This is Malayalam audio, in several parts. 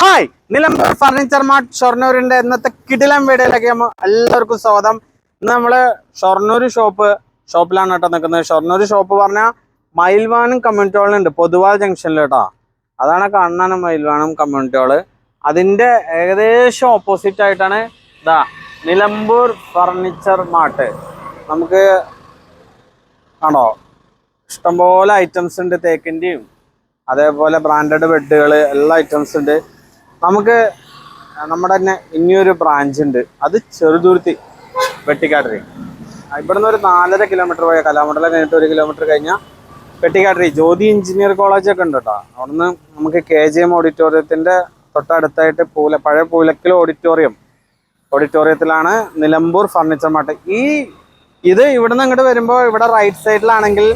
ഹായ് നിലമ്പൂർ ഫർണിച്ചർ മാർട്ട് ഷൊർണൂരിന്റെ ഇന്നത്തെ കിടിലം വീഡിയോയിലേക്ക് എല്ലാവർക്കും സ്വാഗതം. ഇന്ന് നമ്മൾ ഷൊർണൂർ ഷോപ്പ് ഷോപ്പിലാണ് കേട്ടോ നിൽക്കുന്നത്. ഷൊർണൂർ ഷോപ്പ് പറഞ്ഞാൽ മയിൽവാനും കമ്മ്യൂണിറ്റി ഉണ്ട് പൊതുവാൾ ജംഗ്ഷനിൽ കേട്ടോ. അതാണ് കാണാൻ മയിൽവാനും കമ്മ്യൂണിറ്റി ഹാൾ അതിന്റെ ഏകദേശം ഓപ്പോസിറ്റ് ആയിട്ടാണ് ഇതാ നിലമ്പൂർ ഫർണിച്ചർ മാർട്ട്. നമുക്ക് ആണോ ഇഷ്ടംപോലെ ഐറ്റംസ് ഉണ്ട് തേക്കിന്റെയും അതേപോലെ ബ്രാൻഡഡ് ബെഡുകൾ എല്ലാ ഐറ്റംസ് ഉണ്ട്. നമുക്ക് നമ്മുടെ തന്നെ ഇനിയൊരു ബ്രാഞ്ച് ഉണ്ട്. അത് ചെറുതുരുത്തി വെട്ടിക്കാട്ടറി ഇവിടുന്ന് ഒരു നാലര കിലോമീറ്റർ പോയ കലാമണ്ഡലം കഴിഞ്ഞിട്ട് ഒരു കിലോമീറ്റർ കഴിഞ്ഞാൽ വെട്ടിക്കാട്ടറി ജ്യോതി എഞ്ചിനീയർ കോളേജ് ഒക്കെ ഉണ്ട് കേട്ടോ അവിടുന്ന് നമുക്ക് കെ ജി എം ഓഡിറ്റോറിയത്തിന്റെ തൊട്ടടുത്തായിട്ട് പൂല പഴയ പൂലക്കൽ ഓഡിറ്റോറിയം ഓഡിറ്റോറിയത്തിലാണ് നിലമ്പൂർ ഫർണിച്ചർ മാർട്ട് ഈ ഇത് ഇവിടുന്ന് അങ്ങോട്ട് വരുമ്പോൾ ഇവിടെ റൈറ്റ് സൈഡിലാണെങ്കിൽ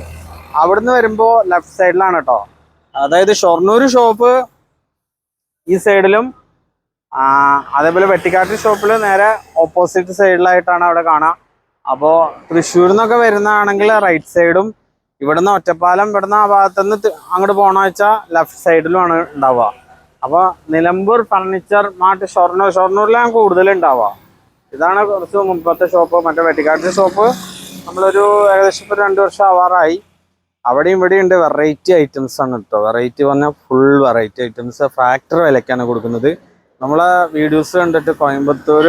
അവിടുന്ന് വരുമ്പോൾ ലെഫ്റ്റ് സൈഡിലാണ് കേട്ടോ അതായത് ഷൊർണൂർ ഷോപ്പ് ഈ സൈഡിലും അതേപോലെ വെട്ടിക്കാട്ട് ഷോപ്പിൽ നേരെ ഓപ്പോസിറ്റ് സൈഡിലായിട്ടാണ് അവിടെ കാണാം. അപ്പോൾ തൃശ്ശൂർ നിന്നൊക്കെ വരുന്നതാണെങ്കിൽ റൈറ്റ് സൈഡും ഇവിടുന്ന് ഒറ്റപ്പാലം ഇവിടുന്ന് ആ ഭാഗത്തുനിന്ന് അങ്ങോട്ട് പോകണ വെച്ചാൽ ലെഫ്റ്റ് സൈഡിലുമാണ് ഉണ്ടാവുക. അപ്പോൾ നിലമ്പൂർ ഫർണിച്ചർ മാർട്ട് ഷൊർണൂർ ഷൊർണൂരിലാണ് കൂടുതൽ ഉണ്ടാവുക ഇതാണ് കുറച്ച് മുമ്പത്തെ ഷോപ്പ് മറ്റേ വെട്ടിക്കാട്ട് ഷോപ്പ് നമ്മളൊരു ഏകദേശം ഇപ്പോൾ രണ്ട് വർഷം ആവാറായി. അവിടെയും ഇവിടെയും ഉണ്ട് വെറൈറ്റി ഐറ്റംസ് ആണ് കേട്ടോ വെറൈറ്റി പറഞ്ഞാൽ ഫുൾ വെറൈറ്റി ഐറ്റംസ് ഫാക്ടറി വിലക്കാണ് കൊടുക്കുന്നത്. നമ്മളെ വീഡിയോസ് കണ്ടിട്ട് കോയമ്പത്തൂർ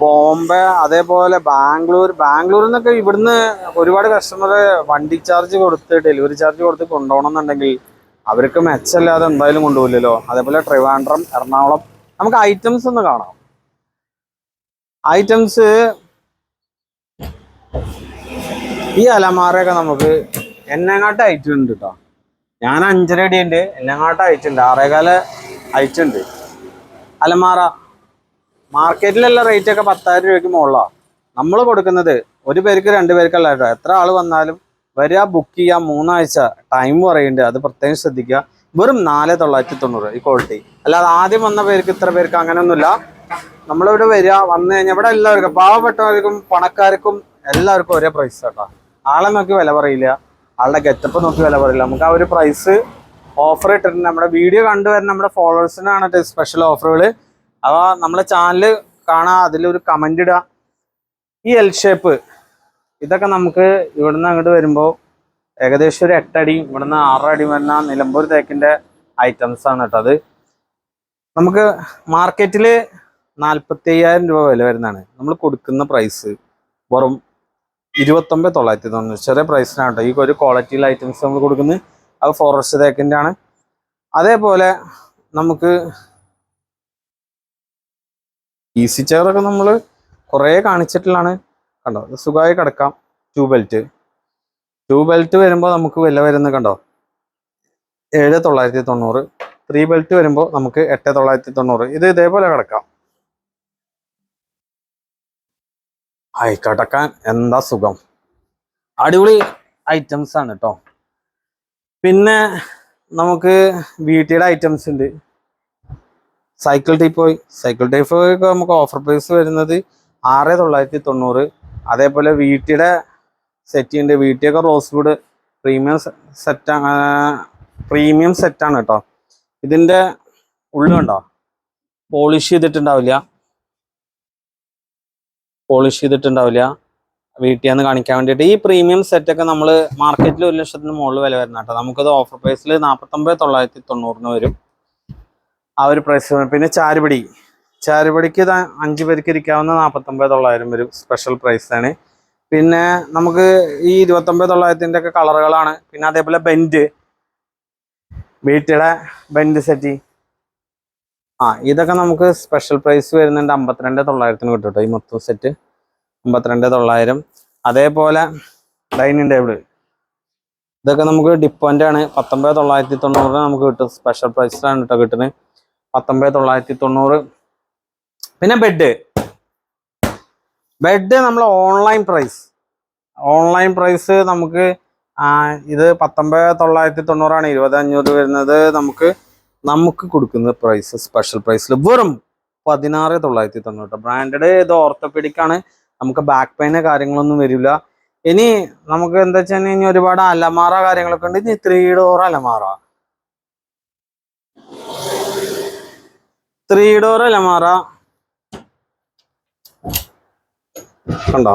ബോംബെ അതേപോലെ ബാംഗ്ലൂർ. ബാംഗ്ലൂരിൽ നിന്നൊക്കെ ഇവിടുന്ന് ഒരുപാട് കസ്റ്റമർ വണ്ടി ചാർജ് കൊടുത്ത് ഡെലിവറി ചാർജ് കൊടുത്ത് കൊണ്ടുപോകണം എന്നുണ്ടെങ്കിൽ അവർക്ക് മെച്ചമില്ലാതെ എന്തായാലും കൊണ്ടുപോകില്ലല്ലോ. അതേപോലെ ട്രിവാൻഡ്രം എറണാകുളം. നമുക്ക് ഐറ്റംസ് ഒന്ന് കാണാം. ഐറ്റംസ് ഈ അലമാരയൊക്കെ നമുക്ക് എന്നെങ്ങാട്ട് അയച്ചിട്ടുണ്ട് കേട്ടോ ഞാൻ അഞ്ചര അടി ഉണ്ട് എന്നെങ്ങാട്ട് അയച്ചിട്ടുണ്ട്. ആറേകാല അയച്ചിട്ടുണ്ട്. അലമാറ മാർക്കറ്റിലുള്ള റേറ്റ് ഒക്കെ പത്തായിരം രൂപയ്ക്ക് മുകളിലാണ് നമ്മൾ കൊടുക്കുന്നത് ഒരു പേർക്ക് രണ്ട് പേർക്കല്ല കേട്ടോ എത്ര ആൾ വന്നാലും വരിക ബുക്ക് ചെയ്യുക മൂന്നാഴ്ച ടൈം പറയുന്നുണ്ട്. അത് പ്രത്യേകം ശ്രദ്ധിക്കുക. വെറും നാല് തൊള്ളായിരത്തി തൊണ്ണൂറ് ഈ ക്വാളിറ്റി അല്ലാതെ ആദ്യം വന്ന പേർക്ക് ഇത്ര പേർക്ക് അങ്ങനെയൊന്നുമില്ല നമ്മളിവിടെ വരിക വന്നു കഴിഞ്ഞാൽ ഇവിടെ എല്ലാവർക്കും പാവപ്പെട്ടവർക്കും പണക്കാർക്കും എല്ലാവർക്കും ഒരേ പ്രൈസ് കേട്ടോ ആളെ നോക്കി വില പറയില്ല. ആളുടെ ഗെറ്റപ്പ് നോക്കി വില പറയില്ല. നമുക്ക് ആ ഒരു പ്രൈസ് ഓഫർ ഇട്ടിട്ടുണ്ട്. നമ്മുടെ വീഡിയോ കണ്ടുവരുന്ന നമ്മുടെ ഫോളോവേഴ്സിനാണ് സ്പെഷ്യൽ ഓഫറുകൾ അവ നമ്മളെ ചാനൽ കാണാം അതിലൊരു കമന്റ് ഇടുക ഈ എൽ ഷേപ്പ് ഇതൊക്കെ നമുക്ക് ഇവിടുന്ന് അങ്ങോട്ട് വരുമ്പോൾ ഏകദേശം ഒരു എട്ടടി ഇവിടുന്ന് ആറടി വരുന്ന നിലമ്പൂർ തേക്കിന്റെ ഐറ്റംസ് ആണ് കേട്ടോ അത്. നമുക്ക് മാർക്കറ്റിൽ നാൽപ്പത്തി അയ്യായിരം രൂപ വില വരുന്നതാണ്. നമ്മൾ കൊടുക്കുന്ന പ്രൈസ് വെറും ഇരുപത്തൊമ്പത് തൊള്ളായിരത്തി തൊണ്ണൂറ്. ചെറിയ പ്രൈസിനാണ് കേട്ടോ. ഈ ഒരു ക്വാളിറ്റിയിൽ ഐറ്റംസ് നമ്മൾ കൊടുക്കുന്നത്. അത് ഫോറസ്റ്റ് തേക്കിന്റെ ആണ്. അതേപോലെ നമുക്ക് ഈസി ചെയറൊക്കെ നമ്മൾ കുറേ കാണിച്ചിട്ടുള്ളതാണ്. കണ്ടോ? സുഖമായി കിടക്കാം. ടൂ ബെൽറ്റ് ടൂ ബെൽറ്റ് വരുമ്പോൾ നമുക്ക് വില വരുന്നത് കണ്ടോ? ഏഴ് തൊള്ളായിരത്തി തൊണ്ണൂറ്. ത്രീ ബെൽറ്റ് വരുമ്പോൾ നമുക്ക് എട്ട് തൊള്ളായിരത്തി തൊണ്ണൂറ്. ഇത് ഇതേപോലെ കിടക്കാം. ആയി കടക്കാൻ എന്താ സുഖം? അടിപൊളി ഐറ്റംസ് ആണ് കേട്ടോ പിന്നെ നമുക്ക് വീട്ടിയുടെ ഐറ്റംസ് ഉണ്ട്. സൈക്കിൾ ടൈപ്പ് പോയി സൈക്കിൾ ടൈപ്പ് ഒക്കെ നമുക്ക് ഓഫർ പ്രൈസ് വരുന്നത് ആറ് തൊള്ളായിരത്തി തൊണ്ണൂറ്. അതേപോലെ വീട്ടിയുടെ സെറ്റ് ഉണ്ട് വീട്ടിയൊക്കെ rose wood premium set premium സെറ്റാണ് കേട്ടോ ഇതിന്റെ ഉള്ളുണ്ടോ പോളിഷ് ചെയ്തിട്ടുണ്ടാവില്ല. പോളിഷ് ചെയ്തിട്ടുണ്ടാവില്ല. വീട്ടിൽ നിന്ന് കാണിക്കാൻ വേണ്ടിയിട്ട്. ഈ പ്രീമിയം സെറ്റ് ഒക്കെ നമ്മൾ മാർക്കറ്റിൽ ഒരു ലക്ഷത്തിന് മുകളിൽ വില വരുന്ന കേട്ടോ. നമുക്കത് ഓഫർ പ്രൈസിൽ നാൽപ്പത്തൊമ്പത് തൊള്ളായിരത്തി തൊണ്ണൂറിന് വരും. ആ ഒരു പ്രൈസ് പിന്നെ ചാരുപടി. ചാരുപടിക്ക് അഞ്ച് പേർക്ക് ഇരിക്കാവുന്ന നാൽപ്പത്തൊമ്പത് തൊള്ളായിരം വരും. സ്പെഷ്യൽ പ്രൈസാണ് പിന്നെ നമുക്ക് ഈ ഇരുപത്തൊമ്പത് തൊള്ളായിരത്തിന്റെ ഒക്കെ കളറുകളാണ്. പിന്നെ അതേപോലെ ബെൻഡ് വീട്ടിലെ ബെൻഡ് സെറ്റി ആ ഇതൊക്കെ നമുക്ക് സ്പെഷ്യൽ പ്രൈസ് വരുന്നുണ്ട് അമ്പത്തിരണ്ട് തൊള്ളായിരത്തിന് കിട്ടും കേട്ടോ ഈ മൊത്തം സെറ്റ് അമ്പത്തിരണ്ട് തൊള്ളായിരം. അതേപോലെ ഡൈനിങ് ടേബിൾ ഇതൊക്കെ നമുക്ക് ഡിപ്പോന്റെ ആണ്. പത്തൊമ്പത് തൊള്ളായിരത്തി തൊണ്ണൂറിന് നമുക്ക് കിട്ടും. സ്പെഷ്യൽ പ്രൈസിലാണ് കേട്ടോ കിട്ടുന്നത്. പത്തൊമ്പത് തൊള്ളായിരത്തി തൊണ്ണൂറ്. പിന്നെ ബെഡ് ബെഡ് നമ്മൾ ഓൺലൈൻ പ്രൈസ് ഓൺലൈൻ പ്രൈസ് നമുക്ക് ഇത് പത്തൊമ്പത് തൊള്ളായിരത്തി തൊണ്ണൂറാണ്. ഇരുപത് അഞ്ഞൂറ് വരുന്നത് നമുക്ക് നമുക്ക് കൊടുക്കുന്ന പ്രൈസ് സ്പെഷ്യൽ പ്രൈസിൽ വെറും പതിനാറ് തൊള്ളായിരത്തി തൊണ്ണൂറ് ബ്രാൻഡഡ് ഇത് ഓർത്തോപെഡിക് ആണ്. നമുക്ക് ബാക്ക് പെയിനോ കാര്യങ്ങളൊന്നും വരില്ല. ഇനി നമുക്ക് എന്താ വെച്ചാൽ ഇനി ഒരുപാട് അലമാറ കാര്യങ്ങളൊക്കെ ഉണ്ട്. ഇനി ത്രീ ഡോർ അലമാറ. ത്രീ ഡോർ അലമാറ. കണ്ടോ?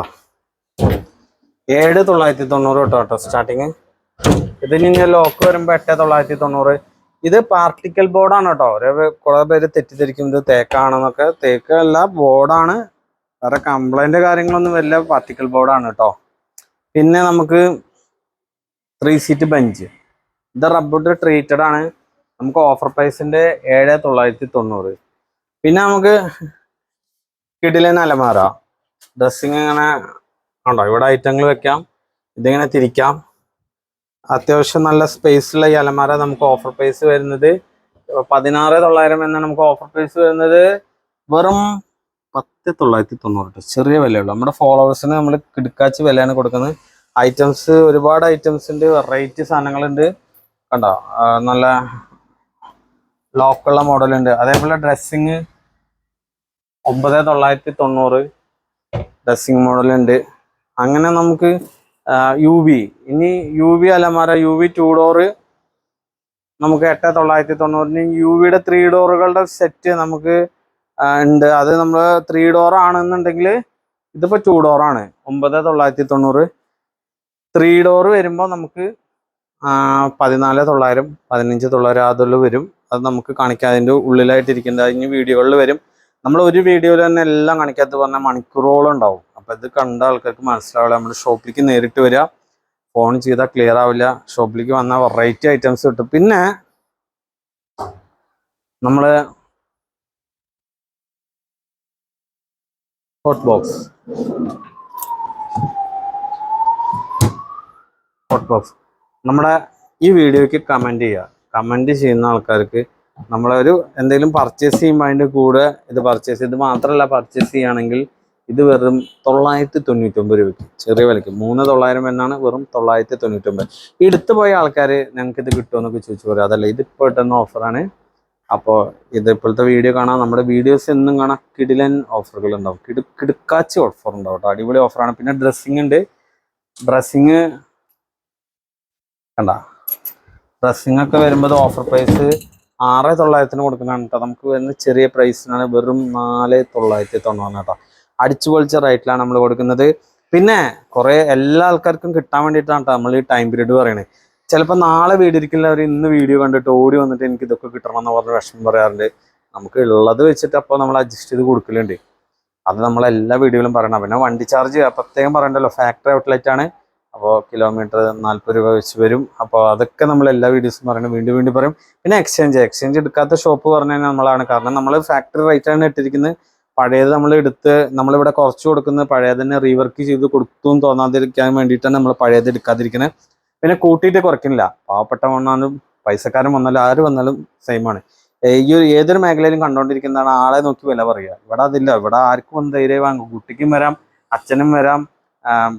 ഏഴ് തൊള്ളായിരത്തി തൊണ്ണൂറ് കേട്ടോ കേട്ടോ സ്റ്റാർട്ടിങ് ഇതിന് ഇനി ലോക്ക് വരുമ്പോ എട്ട് തൊള്ളായിരത്തി തൊണ്ണൂറ്. ഇത് പാർട്ടിക്കൽ ബോർഡാണ് കേട്ടോ ഒരു കുറെ പേര് തെറ്റിദ്ധരിക്കും. ഇത് തേക്കാണെന്നൊക്കെ. തേക്കല്ല ബോർഡാണ് വേറെ കംപ്ലൈന്റ് കാര്യങ്ങളൊന്നും വരില്ല. പാർട്ടിക്കൽ ബോർഡാണ് കേട്ടോ പിന്നെ നമുക്ക് ത്രീ സീറ്റ് ബെഞ്ച് ഇത് റബ്ബർ ട്രീറ്റഡ് ആണ്. നമുക്ക് ഓഫർ പ്രൈസിന്റെ ഏഴ് തൊള്ളായിരത്തി തൊണ്ണൂറ്. പിന്നെ നമുക്ക് കിടിലൻ അലമാര. ഡ്രസ്സിങ് ഇങ്ങനെ ഉണ്ടോ? ഇവിടെ ഐറ്റങ്ങൾ വെക്കാം. ഇതിങ്ങനെ തിരിക്കാം. അത്യാവശ്യം നല്ല സ്പേസുള്ള ഈ അലമാര നമുക്ക് ഓഫർ പ്രൈസ് വരുന്നത് പതിനാറ് തൊള്ളായിരം എന്നാണ് നമുക്ക് ഓഫർ പ്രൈസ് വരുന്നത് വെറും പത്ത് തൊള്ളായിരത്തി തൊണ്ണൂറ് രൂപ ചെറിയ വിലയുള്ളൂ. നമ്മുടെ ഫോളോവേഴ്സിന് നമ്മൾ കിടക്കാച്ച് വിലയാണ് കൊടുക്കുന്നത്. ഐറ്റംസ് ഒരുപാട് ഐറ്റംസിന്റെ വെറൈറ്റി സാധനങ്ങളുണ്ട്. കണ്ടോ? നല്ല ലോക്കുള്ള മോഡലുണ്ട്. അതേപോലെ ഡ്രസ്സിങ് ഒമ്പത് തൊള്ളായിരത്തി തൊണ്ണൂറ് ഡ്രസ്സിങ് മോഡലുണ്ട്. അങ്ങനെ നമുക്ക് യു വി ഇനി യു വി അലമാര യു വി ടു ഡോറ് നമുക്ക് എട്ട് തൊള്ളായിരത്തി തൊണ്ണൂറിന് യു വിയുടെ ത്രീ ഡോറുകളുടെ സെറ്റ് നമുക്ക് ഉണ്ട് അത് നമ്മൾ ത്രീ ഡോർ ആണെന്നുണ്ടെങ്കിൽ ഇതിപ്പോൾ ടു ഡോറാണ് ഒമ്പത് തൊള്ളായിരത്തി തൊണ്ണൂറ്. ത്രീ ഡോർ വരുമ്പോൾ നമുക്ക് പതിനാല് തൊള്ളായിരം പതിനഞ്ച് തൊള്ളായിരം അതിൽ വരും. അത് നമുക്ക് കാണിക്കാം. അതിന്റെ ഉള്ളിലായിട്ടിരിക്കുന്നത് അതിന് വീഡിയോകളിൽ വരും. നമ്മൾ ഒരു വീഡിയോയിൽ തന്നെ എല്ലാം കാണിക്കാത്ത പറഞ്ഞാൽ മണിക്കൂറോളം ഉണ്ടാവും. അപ്പം ഇത് കണ്ട ആൾക്കാർക്ക് മനസ്സിലാവില്ല. നമ്മുടെ ഷോപ്പിലേക്ക് നേരിട്ട് വരിക ഫോൺ ചെയ്താൽ ക്ലിയർ ആവില്ല. ഷോപ്പിലേക്ക് വന്നാൽ വെറൈറ്റി ഐറ്റംസ് കിട്ടും. പിന്നെ നമ്മൾ ഹോട്ട് ബോക്സ് ഹോട്ട് ബോക്സ് നമ്മുടെ ഈ വീഡിയോക്ക് കമന്റ് ചെയ്യുക. കമന്റ് ചെയ്യുന്ന ആൾക്കാർക്ക് നമ്മളൊരു എന്തെങ്കിലും പർച്ചേസ് ചെയ്യുമ്പോൾ അതിന്റെ കൂടെ ഇത് പർച്ചേസ് ഇത് മാത്രമല്ല പർച്ചേസ് ചെയ്യുകയാണെങ്കിൽ ഇത് വെറും തൊള്ളായിരത്തി തൊണ്ണൂറ്റൊമ്പത് രൂപയ്ക്ക്. ചെറിയ വിലയ്ക്ക്. മൂന്ന് തൊള്ളായിരം എന്നാണ് വെറും തൊള്ളായിരത്തി തൊണ്ണൂറ്റൊമ്പത് എടുത്തു പോയ ആൾക്കാർ ഞങ്ങൾക്ക് ഇത് കിട്ടുമെന്നൊക്കെ ചോദിച്ചു പറയും. അതല്ല ഇത് ഇപ്പോൾ കിട്ടുന്ന ഓഫറാണ് അപ്പോൾ ഇത് ഇപ്പോഴത്തെ വീഡിയോ കാണാം നമ്മുടെ വീഡിയോസ് എന്നും കാണാം കിടിലൻ ഓഫറുകൾ ഉണ്ടാവും. കിടു കിടുക്കാച്ചി ഓഫർ ഉണ്ടാവും കേട്ടോ. അടിപൊളി ഓഫറാണ് പിന്നെ ഡ്രസ്സിങ് ഉണ്ട്. ഡ്രസ്സിങ് കണ്ട? ഡ്രസ്സിങ് ഒക്കെ വരുമ്പോൾ ഓഫർ പ്രൈസ് ആറ് തൊള്ളായിരത്തിന് കൊടുക്കുന്നതാണ് കേട്ടോ. നമുക്ക് വരുന്ന ചെറിയ പ്രൈസിനാണ് വെറും നാല് തൊള്ളായിരത്തി തൊണ്ണൂറ് കേട്ടോ. അടിച്ചു പൊളിച്ച റേറ്റിലാണ് നമ്മൾ കൊടുക്കുന്നത്. പിന്നെ കുറേ എല്ലാ ആൾക്കാർക്കും കിട്ടാൻ വേണ്ടിയിട്ടാണ് കേട്ടോ നമ്മൾ ഈ ടൈം പീരീഡ് പറയണത് ചിലപ്പോൾ നാളെ വീടിരിക്കില്ല അവർ ഇന്ന് വീഡിയോ കണ്ടിട്ട് ഓടി വന്നിട്ട് എനിക്ക് ഇതൊക്കെ കിട്ടണം എന്ന് പറഞ്ഞ വിഷമം പറയാറുണ്ട്. നമുക്ക് ഉള്ളത് വെച്ചിട്ട് അപ്പോൾ നമ്മൾ അഡ്ജസ്റ്റ് ചെയ്ത് കൊടുക്കലുണ്ട്. അത് നമ്മൾ എല്ലാ വീഡിയോയിലും പറയണം. പിന്നെ വണ്ടി ചാർജ് പ്രത്യേകം പറയണ്ടല്ലോ. ഫാക്ടറി ഔട്ട്ലെറ്റ് ആണ്. അപ്പോൾ കിലോമീറ്റർ നാൽപ്പത് രൂപ വെച്ച് വരും. അപ്പോൾ അതൊക്കെ നമ്മൾ എല്ലാ വീഡിയോസും പറയണം. വീണ്ടും വീണ്ടും പറയും. പിന്നെ എക്സ്ചേഞ്ച് എക്സ്ചേഞ്ച് എടുക്കാത്ത ഷോപ്പ് പറഞ്ഞു കഴിഞ്ഞാൽ നമ്മളാണ്. കാരണം നമ്മൾ ഫാക്ടറി റേറ്റ് ആണ് ഇട്ടിരിക്കുന്നത്. പഴയത് നമ്മൾ എടുത്ത് നമ്മളിവിടെ കുറച്ച് കൊടുക്കുന്നത് പഴയതിനെ റീവർക്ക് ചെയ്ത് കൊടുത്തു തോന്നാതിരിക്കാൻ വേണ്ടിയിട്ടാണ് നമ്മൾ പഴയത് എടുക്കാതിരിക്കുന്നത് പിന്നെ കൂട്ടിയിട്ട് കുറയ്ക്കുന്നില്ല. പാവപ്പെട്ട വന്നാലും പൈസക്കാരൻ വന്നാലും ആര് വന്നാലും സെയിം ആണ്. ഏ, ഈ ഒരു ഏതൊരു മേഖലയിലും കണ്ടുകൊണ്ടിരിക്കുന്നതാണ് ആളെ നോക്കി വില പറയുക. ഇവിടെ അതില്ല. ഇവിടെ ആർക്കും വന്ന് ധൈര്യം വാങ്ങും. കുട്ടിക്കും വരാം അച്ഛനും വരാം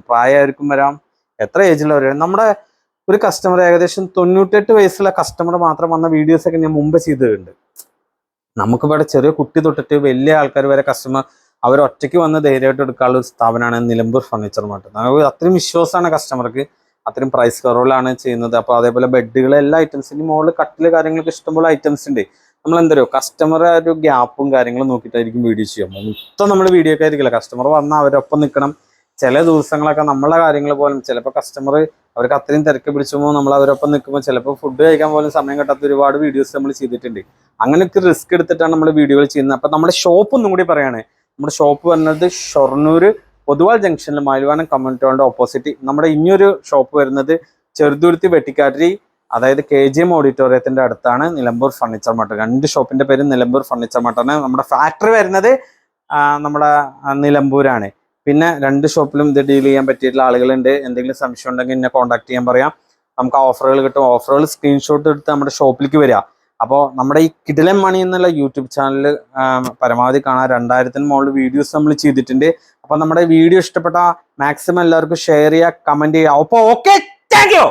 പ്രായമായിരിക്കും വരാം. എത്ര ഏജിലുള്ളവർ നമ്മുടെ ഒരു കസ്റ്റമർ ഏകദേശം തൊണ്ണൂറ്റെട്ട് വയസ്സുള്ള കസ്റ്റമർ മാത്രം വന്ന വീഡിയോസ് ഒക്കെ ഞാൻ മുമ്പ് ചെയ്തിട്ടുണ്ട്. നമുക്ക് ഇവിടെ ചെറിയ കുട്ടി തൊട്ടിട്ട് വലിയ ആൾക്കാർ വരെ കസ്റ്റമർ അവർ ഒറ്റയ്ക്ക് വന്ന് ധൈര്യമായിട്ട് എടുക്കാനുള്ള ഒരു സ്ഥാപനമാണ് നിലമ്പൂർ ഫർണിച്ചർ മാർട്ട് നമുക്ക് അത്രയും വിശ്വാസമാണ് കസ്റ്റമർക്ക് അത്രയും പ്രൈസ് കുറവിലാണ് ചെയ്യുന്നത്. അപ്പോൾ അതേപോലെ ബെഡുകൾ എല്ലാ ഐറ്റംസിനും മുകളിൽ കട്ടിൽ കാര്യങ്ങളൊക്കെ ഇഷ്ടംപോലെ ഐറ്റംസ് ഉണ്ട്. നമ്മൾ എന്തോ കസ്റ്റമർ ഒരു ഗ്യാപ്പും കാര്യങ്ങളും നോക്കിയിട്ടായിരിക്കും വീഡിയോ ചെയ്യാം മൊത്തം നമ്മൾ വീഡിയോ ഒക്കെ ആയിരിക്കില്ല? കസ്റ്റമർ വന്നാൽ അവരൊപ്പം നിൽക്കണം ചില ദിവസങ്ങളൊക്കെ നമ്മളെ കാര്യങ്ങൾ പോലും ചിലപ്പോൾ കസ്റ്റമർ അവർക്ക് അത്രയും തിരക്ക് പിടിച്ചുമ്പോൾ നമ്മൾ അവരൊപ്പം നിൽക്കുമ്പോൾ ചിലപ്പോൾ ഫുഡ് കഴിക്കാൻ പോലും സമയം കിട്ടാത്ത ഒരുപാട് വീഡിയോസ് നമ്മൾ ചെയ്തിട്ടുണ്ട്. അങ്ങനെയൊക്കെ റിസ്ക് എടുത്തിട്ടാണ് നമ്മൾ വീഡിയോകൾ ചെയ്യുന്നത്. അപ്പം നമ്മുടെ ഷോപ്പ് ഒന്നും കൂടി പറയുകയാണ് നമ്മുടെ ഷോപ്പ് വരുന്നത് ഷൊർണൂർ പൊതുവാൾ ജംഗ്ഷനിൽ മാലുവാനം കമ്മ്യൂണിറ്റിയുടെ ഓപ്പോസിറ്റ് നമ്മുടെ ഇനിയൊരു ഷോപ്പ് വരുന്നത് ചെറുതുരുത്തി വെട്ടിക്കാട്ടിരി അതായത് കെ ജി എം ഓഡിറ്റോറിയത്തിന്റെ അടുത്താണ് നിലമ്പൂർ ഫർണിച്ചർ മാർട്ട് രണ്ട് ഷോപ്പിന്റെ പേര് നിലമ്പൂർ ഫർണിച്ചർ മാർട്ടാണ് നമ്മുടെ ഫാക്ടറി വരുന്നത് നമ്മുടെ നിലമ്പൂരാണ്. പിന്നെ രണ്ട് ഷോപ്പിലും ഇത് ഡീൽ ചെയ്യാൻ പറ്റിയിട്ടുള്ള ആളുകളുണ്ട്. എന്തെങ്കിലും സംശയം ഉണ്ടെങ്കിൽ എന്നെ കോൺടാക്ട് ചെയ്യാൻ പറയാം. നമുക്ക് ഓഫറുകൾ കിട്ടും. ഓഫറുകൾ സ്ക്രീൻഷോട്ട് എടുത്ത് നമ്മുടെ ഷോപ്പിലേക്ക് വരിക അപ്പോൾ നമ്മുടെ ഈ കിടിലൻ മണി എന്നുള്ള യൂട്യൂബ് ചാനൽ പരമാവധി കാണാൻ രണ്ടായിരത്തിന് മുകളിൽ വീഡിയോസ് നമ്മൾ ചെയ്തിട്ടുണ്ട്. അപ്പോൾ നമ്മുടെ വീഡിയോ ഇഷ്ടപ്പെട്ട മാക്സിമം എല്ലാവർക്കും ഷെയർ ചെയ്യുക കമന്റ് ചെയ്യുക. അപ്പോൾ ഓക്കെ താങ്ക് യു